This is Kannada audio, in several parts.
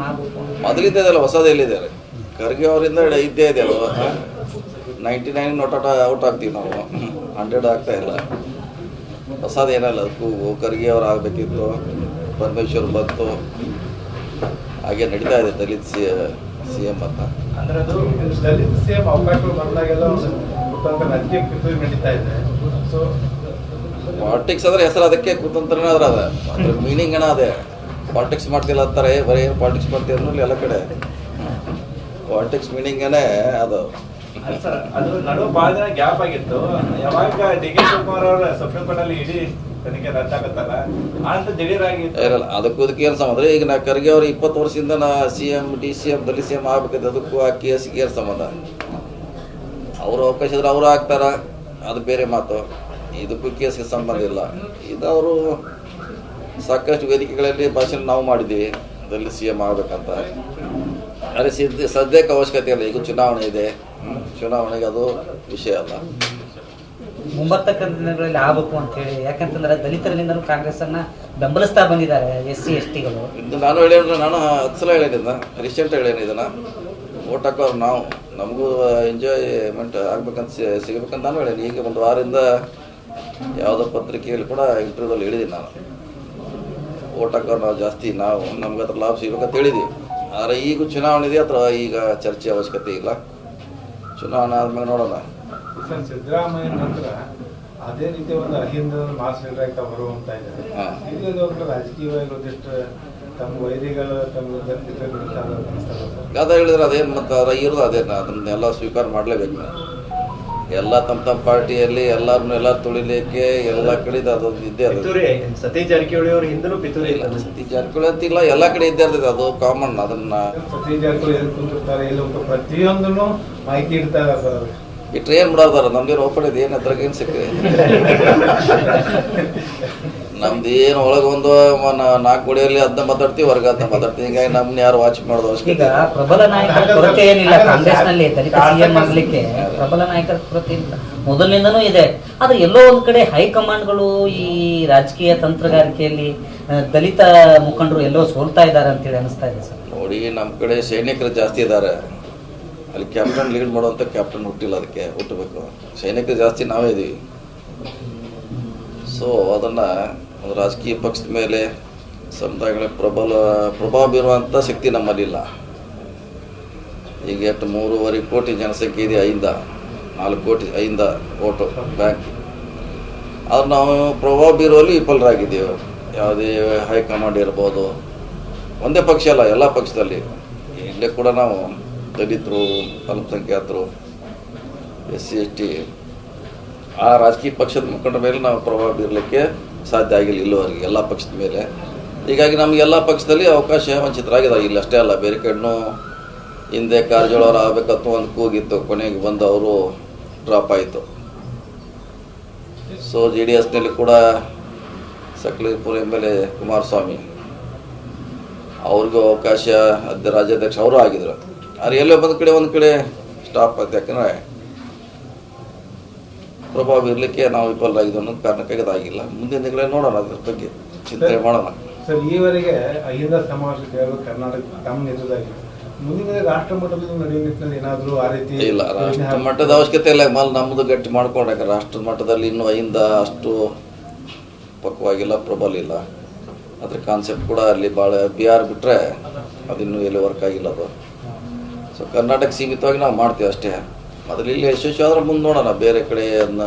ಮಾಡ್ಬೇಕು ಅಲ್ಲ ಮೊದಲಿದ್ದ ಎಲ್ಲಿದೆ ಖರ್ಗೆ ಅವರಿಂದ ಇದ್ದೇ ಇದೆ ಅಲ್ವಾ? ನೈಂಟಿ ನೈನ್ ಔಟ್ ಔಟ್ ಆಗ್ತೀವಿ ನಾವು. ಹಂಡ್ರೆಡ್ ಆಗ್ತಾ ಇಲ್ಲ. ಹೊಸದೇನಲ್ಲ ಕೂಗು ಖರ್ಗೆ ಅವ್ರು ಆಗಬೇಕಿತ್ತು ಪರಮೇಶ್ವರ್ ಬಂತು. ಹಾಗೆ ನಡೀತಾ ಇದೆ ದಲಿತ್ ಸಿ ಸಿ ಎಂ ಅಂತ. ಪಾಲಿಟಿಕ್ಸ್ ಅಂದ್ರೆ ಹೆಸರು ಅದಕ್ಕೆ ಕುತಂತ್ರನೇ ಅದ್ರ ಅದ. ಅದ್ರ ಮೀನಿಂಗ್ ಏನೋ ಅದೇ. ಪಾಲಿಟಿಕ್ಸ್ ಮಾಡ್ತಿಲ್ಲ ಅಂತಾರೆ ಬರೀ ಏನು ಪಾಲಿಟಿಕ್ಸ್ ಮಾಡ್ತೀವಿ ಅನ್ನೋಲ್ಲ ಎಲ್ಲ ಕಡೆ. ಪಾಲಿಟಿಕ್ಸ್ ಮೀನಿಂಗನೇ ಅದು. ಅದು ನಡುವೆ ಬಹಳ ದಿನ ಗ್ಯಾಪ್ ಆಗಿತ್ತು. ಯಾವಾಗ ಡಿ ಕೆ ಶಿವಕುಮಾರ್ ಅವರು ಸುಪ್ರೀಂ ಕೋರ್ಟ್ ಅಲ್ಲಿ ಇಡೀ ತನಿಖೆ ರದ್ದಾಗುತ್ತಲ್ಲ ಅಂತ ದಿಢೀರಾಗಿ ಇರಲ್ಲ ಅದಕ್ಕೂ ಅದಕ್ಕೆ ಏನು ಸಂಬಂಧ? ಈಗ ನಾ ಖರ್ಗೆ ಅವ್ರು ಇಪ್ಪತ್ತು ವರ್ಷದಿಂದ ನಾ C M D C M ದಲ್ಲಿ ಸಿ ಎಂ ಆಗ್ಬೇಕಿದೆ ಅದಕ್ಕೂ ಆ ಕೇಸ್ಗೆ ಏನು ಸಂಬಂಧ? ಅವರು ಅವಕಾಶ ಇದ್ರೆ ಅವರು ಆಗ್ತಾರ ಅದು ಬೇರೆ ಮಾತು. ಇದಕ್ಕೂ ಕೇಸ್ಗೆ ಸಂಬಂಧ ಇಲ್ಲ. ಇದು ಅವರು ಸಾಕಷ್ಟು ವೇದಿಕೆಗಳಲ್ಲಿ ಭಾಷಣ ನಾವು ಮಾಡಿದ್ದೀವಿ. ಅದರಲ್ಲಿ ಸಿ ಎಂ ಆಗಬೇಕಂತ. ಆದರೆ ಸಿದ್ಧ ಸದ್ಯಕ್ಕೆ ಅವಶ್ಯಕತೆ ಇಲ್ಲ. ಈಗ ಚುನಾವಣೆ ಇದೆ. ಚುನಾವಣೆಗೆ ಅದು ವಿಷಯ ಅಲ್ಲ. ಮುಂಬರ್ತಕ್ಕಂಥ ದಿನಗಳಲ್ಲಿ ಆಗಬೇಕು ಅಂತ ಹೇಳಿ. ಯಾಕಂತಂದ್ರೆ ದಲಿತರಿಂದ ಕಾಂಗ್ರೆಸ್ ಅನ್ನ ಬೆಂಬಲಿಸ್ತಾ ಬಂದಿದ್ದಾರೆ ಎಸ್ ಸಿ ಎಸ್ ಟಿಗಳು ಇದು ನಾನು ಹೇಳಿದ್ರೆ ನಾನು ಹತ್ತು ಸಲ ಹೇಳಿದ್ದ ರೀಸೆಂಟ್ ಹೇಳೇನು ಇದನ್ನ. ಓಟ್ ಹಾಕೋರು ನಾವು ನಮಗೂ ಎಂಜಾಯ್ಮೆಂಟ್ ಆಗ್ಬೇಕಂತ ಸಿಗಬೇಕಂತ ಸಿಗ್ಬೇಕಂತ ನಾನು ಹೇಳೇನಿ ಈಗ ಒಂದು ವಾರದಿಂದ ಯಾವುದೋ ಪತ್ರಿಕೆಯಲ್ಲಿ ಕೂಡ ಇಂಟರ್ವ್ಯೂದಲ್ಲಿ ಹೇಳಿದ್ದೀನಿ ನಾನು. ಓಟ್ ನಾವು ಜಾಸ್ತಿ ನಾವು ನಮ್ಗೆ ಅದ್ರ ಲಾಭ ಸಿಗ್ಬೇಕಂತ ಹೇಳಿದ್ದೀವಿ ಆದರೆ ಈಗ ಚುನಾವಣೆ ಇದೆ ಅಥವಾ ಈಗ ಚರ್ಚೆ ಅವಶ್ಯಕತೆ ಇಲ್ಲ. ಚುನಾವಣೆ ಆದ್ಮೇಲೆ ನೋಡೋಣ. ಸಿದ್ದರಾಮಯ್ಯ ನಂತರ ಅದೇ ರೀತಿ ಒಂದು ಅಹಿಂದ ಮಾಸ್ ಲೀಡರ್ ಬರುವಂತ ಇದ್ದಾರೆ. ರಾಜಕೀಯವಾಗಿ ಒಂದಿಷ್ಟು ತಮ್ಮ ವೈರಿಗಳು ತಮ್ಮ ಅದ ಹೇಳಿದ್ರೆ ಅದೇನು ಮತ್ತೆ ಇರೋದು ಅದೇನ? ಅದನ್ನೆಲ್ಲ ಸ್ವೀಕಾರ ಮಾಡಲೇಬೇಕು ಎಲ್ಲ ತಮ್ಮ ತಮ್ಮ ಪಾರ್ಟಿಯಲ್ಲಿ ಎಲ್ಲರನ್ನ ಎಲ್ಲ ತುಳಿಲಿಕ್ಕೆ ಎಲ್ಲ ಕಡೆ ಅದೊಂದು ಇದ್ದೇ ಅದು. ಪಿತೂರಿ ಸತೀಶ್ ಜಾರಕಿಹೊಳಿ ಅವರು ಹಿಂದಲೂ ಪಿತೂರಿ ಇಲ್ಲ. ಸತೀಶ್ ಜಾರಕಿಹೊಳಿ ಅಂತಿಲ್ಲ ಎಲ್ಲ ಕಡೆ ಇದ್ದೇ ಇರ್ತದೆ ಅದು ಕಾಮನ್ ಅದನ್ನ. ಸತೀಶ್ ಜಾರಕಿಹೊಳಿ ಕುಂತಿರ್ತಾರೆ ಪ್ರತಿಯೊಂದನ್ನು ಮಾಹಿತಿ ಇಡ್ತಾರೆ ಸರ್ ಬಿಟ್ರೆ ಏನ್ ಬಿಡೋದಾರ ಓಪನ್ ಇದೆ ಏನು ಅದ್ರಾಗ ಏನು ಸಿಕ್ಕಿದೆ? ನಮ್ದು ಏನು ಒಳಗೊಂದು ನಾಲ್ಕು ಗುಡಿಯಲ್ಲಿ ಅದನ್ನ ಮಾತಾಡ್ತೀವಿ ಹೊರಗೆ ಅದನ್ನ ಮಾತಾಡ್ತೀವಿ. ಹಿಂಗಾಗಿ ನಮ್ನ ಯಾರು ವಾಚ್ ಮಾಡೋದು ಈಗ ಪ್ರಬಲ ನಾಯಕರ ಕೊರತೆ ಏನಿಲ್ಲ ಕಾಂಗ್ರೆಸ್ನಲ್ಲಿ ದಲಿತ ಸಿಎಂ ಆಗ್ಲಿಕ್ಕೆ ಪ್ರಬಲ ನಾಯಕರ ಕೊರತೆ ಇಲ್ಲ. ಮೊದಲಿನಿಂದನೂ ಇದೆ. ಆದ್ರೆ ಎಲ್ಲೋ ಒಂದ್ ಕಡೆ ಹೈಕಮಾಂಡ್ಗಳು ಈ ರಾಜಕೀಯ ತಂತ್ರಗಾರಿಕೆಯಲ್ಲಿ ದಲಿತ ಮುಖಂಡರು ಎಲ್ಲೋ ಸೋಲ್ತಾ ಇದ್ದಾರೆ ಅಂತೇಳಿ ಅನಿಸ್ತಾ ಇದೆ ಸರ್. ನೋಡಿ ನಮ್ಮ ಕಡೆ ಸೈನಿಕರು ಜಾಸ್ತಿ ಇದ್ದಾರೆ. ಅಲ್ಲಿ ಕ್ಯಾಪ್ಟನ್ ಲೀಡ್ ಮಾಡುವಂಥ ಕ್ಯಾಪ್ಟನ್ ಹುಟ್ಟಿಲ್ಲ ಅದಕ್ಕೆ ಹುಟ್ಟಬೇಕು. ಸೈನಿಕರು ಜಾಸ್ತಿ ನಾವೇ ಇದೀವಿ. ಸೊ, ಅದನ್ನು ರಾಜಕೀಯ ಪಕ್ಷದ ಮೇಲೆ ಸಮುದಾಯಗಳ ಪ್ರಬಲ, ಪ್ರಭಾವ ಬೀರುವಂಥ ಶಕ್ತಿ ನಮ್ಮಲ್ಲಿಲ್ಲ ಈಗ ಎಷ್ಟು ಮೂರುವರೆ ಕೋಟಿ ಜನಸಂಖ್ಯೆ ಇದೆ ಐಂದ, ನಾಲ್ಕು ಕೋಟಿ ಐಂದ ಓಟು ಬ್ಯಾಂಕ್. ಆದ್ರೆ ನಾವು ಪ್ರಭಾವ ಬೀರುವಲ್ಲಿ ವಿಫಲರಾಗಿದ್ದೇವೆ. ಯಾವುದೇ ಹೈಕಮಾಂಡ್ ಇರ್ಬೋದು, ಒಂದೇ ಪಕ್ಷ ಅಲ್ಲ, ಎಲ್ಲ ಪಕ್ಷದಲ್ಲಿ. ಇಲ್ಲೇ ಕೂಡ ನಾವು ದಲಿತರು, ಅಲ್ಪಸಂಖ್ಯಾತರು, ಎಸ್ ಸಿ, ಎಸ್ ಟಿ ಆ ರಾಜಕೀಯ ಪಕ್ಷದ ಮುಖಂಡರ ಮೇಲೆ ನಾವು ಪ್ರಭಾವ ಬೀರಲಿಕ್ಕೆ ಸಾಧ್ಯ ಆಗಿಲ್ಲ ಇಲ್ಲಿವರೆಗೆ ಎಲ್ಲ ಪಕ್ಷದ ಮೇಲೆ. ಹೀಗಾಗಿ ನಮ್ಗೆ ಎಲ್ಲ ಪಕ್ಷದಲ್ಲಿ ಅವಕಾಶ ವಂಚಿತರಾಗಿದೆ ಇಲ್ಲಿ ಅಷ್ಟೇ ಅಲ್ಲ, ಬೇರೆ ಕಡೆನೂ ಹಿಂದೆ ಕಾರಜೋಳ ಅವರು ಆಗಬೇಕಂತ ಒಂದು ಕೂಗಿತ್ತು. ಕೊನೆಗೆ ಬಂದು ಅವರು ಡ್ರಾಪ್ ಆಯಿತು. ಸೊ ಜೆ ಡಿ ಎಸ್ನಲ್ಲಿ ಕೂಡ Sakleshpur M L A Kumaraswamy ಅವ್ರಿಗೂ ಅವಕಾಶ ರಾಜ್ಯಾಧ್ಯಕ್ಷ ಅವರು ಆಗಿದ್ರು. ಆದ್ರೆ ಎಲ್ಲೋ ಬಂದ ಕಡೆ ಒಂದು ಕಡೆ ಸ್ಟಾಪ್ ಆಯ್ತು. ಯಾಕಂದ್ರೆ ಪ್ರಭಾವ ಇರಲಿಕ್ಕೆ ನಾವು ವಿಫಲರಾಗಿದ್ದು ಅನ್ನೋದು ಕಾರಣಕ್ಕಾಗಿ ಅದಾಗಿಲ್ಲ ಮುಂದಿನ ದಿನಗಳಲ್ಲಿ ನೋಡೋಣ ಅದ್ರ ಬಗ್ಗೆ ಚಿಂತನೆ ಮಾಡೋಣ. ಸರ್ ಈವರೆಗೆ ಅಹಿಂದ ಸಮಾಜಕ್ಕೆ ಕರ್ನಾಟಕ ತಮ್ಮ ನೇತೃತ್ವದಲ್ಲಿ ಮುಂದಿನ ರಾಷ್ಟ್ರ ಮಟ್ಟದಲ್ಲಿ ನಡೆಯುವ ನಿಟ್ಟಿನಲ್ಲಿ ಏನಾದರೂ ಆ ರೀತಿ ಇಲ್ಲ ರಾಷ್ಟ್ರ ಮಟ್ಟದ ಅವಶ್ಯಕತೆ ಇಲ್ಲ. ಮಲ್ ನಮ್ಮದು ಗಟ್ಟಿ ಮಾಡ್ಕೊಂಡಾಗ ರಾಷ್ಟ್ರ ಮಟ್ಟದಲ್ಲಿ ಇನ್ನೂ ಐಂದ ಅಷ್ಟು ಪಕ್ವಾಗಿಲ್ಲ ಪ್ರಬಲ ಇಲ್ಲ. ಅದ್ರ ಕಾನ್ಸೆಪ್ಟ್ ಕೂಡ ಅಲ್ಲಿ ಭಾಳ ಆರ್ ಬಿಟ್ರೆ ಅದಿನ್ನೂ ಎಲ್ಲಿ ವರ್ಕ್ ಆಗಿಲ್ಲ ಅದು. ಸೊ ಕರ್ನಾಟಕ ಸೀಮಿತವಾಗಿ ನಾವು ಮಾಡ್ತೀವಿ ಅಷ್ಟೇ. ಮೊದಲು ಇಲ್ಲಿ ಯಶಸ್ವಿ ಆದ್ರೆ ಮುಂದೆ ನೋಡೋಣ ಬೇರೆ ಕಡೆ ಅದನ್ನ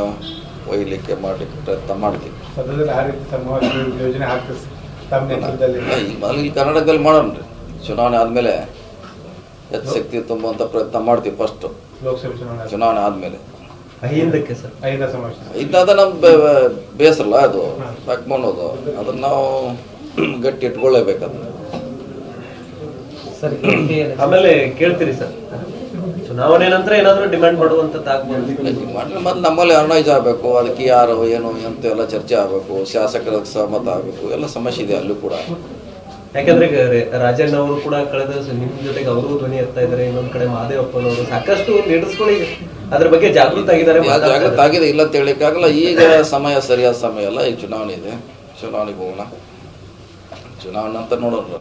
ಒಯ್ಯಲಿಕ್ಕೆ ಮಾಡಲಿಕ್ಕೆ ಪ್ರಯತ್ನ ಮಾಡ್ತೀವಿ. ಮೊದಲು ಇಲ್ಲಿ ಕರ್ನಾಟಕದಲ್ಲಿ ಮಾಡೋಣ ರೀ. ಚುನಾವಣೆ ಆದಮೇಲೆ ಹೆಚ್ಚು ಶಕ್ತಿ ತುಂಬುವಂಥ ಪ್ರಯತ್ನ ಮಾಡ್ತೀವಿ ಫಸ್ಟು ಲೋಕಸಭೆ ಚುನಾವಣೆ ಚುನಾವಣೆ ಆದಮೇಲೆ. ಅಹಿಂದಕ್ಕೆ ಸರ್. ಅಹಿಂದ ಸಮಾಜ ಇದಾದ ನಮ್ಮ ಬೇಸರಲ್ಲ ಅದು ಅನ್ನೋದು ಅದನ್ನ ನಾವು ಗಟ್ಟಿ ಇಟ್ಕೊಳ್ಳೇಬೇಕು ಅದನ್ನ ಸರ್ ಆಮೇಲೆ ಕೇಳ್ತೀರಿ ಸರ್. ಚುನಾವಣೆ ನಂತರ ಏನಾದರೂ ಡಿಮ್ಯಾಂಡ್ ಮಾಡಿದ್ರೆ ಮತ್ತೆ ನಮ್ಮಲ್ಲಿ ಅರ್ನೈಸ್ ಆಗಬೇಕು. ಅದಕ್ಕೆ ಯಾರು ಏನು ಅಂತ ಎಲ್ಲ ಚರ್ಚೆ ಆಗಬೇಕು. ಶಾಸಕರ ಸಹಮತ ಆಗಬೇಕು. ಎಲ್ಲ ಸಮಸ್ಯೆ ಇದೆ ಅಲ್ಲೂ ಕೂಡ. ಯಾಕಂದ್ರೆ ರಾಜಣ್ಣ ಅವರು ಕೂಡ ಕಳೆದ ನಿಮ್ಮ ನಿಮ್ ಜೊತೆಗೆ ಅವರು ಧ್ವನಿ ಎತ್ತಾ ಇದಾರೆ ಇನ್ನೊಂದ್ ಕಡೆ ಮಹದೇವಪ್ಪನವರು ಸಾಕಷ್ಟು ಲೀಡರ್ಸ್ಗಳಿಗೆ ಅದ್ರ ಬಗ್ಗೆ ಜಾಗೃತ ಆಗಿದ್ದಾರೆ ಜಾಗೃತ. ಆಗಿದೆ. ಇಲ್ಲ ಅಂತ ಹೇಳಕ್ಕಾಗಲ್ಲ ಈಗ ಸಮಯ ಸರಿಯಾದ ಸಮಯ ಅಲ್ಲ. ಈಗ ಚುನಾವಣೆ ಇದೆ. ಚುನಾವಣೆಗೆ ಹೋಗೋಣ. ಚುನಾವಣೆ ಅಂತ ನೋಡೋಣ.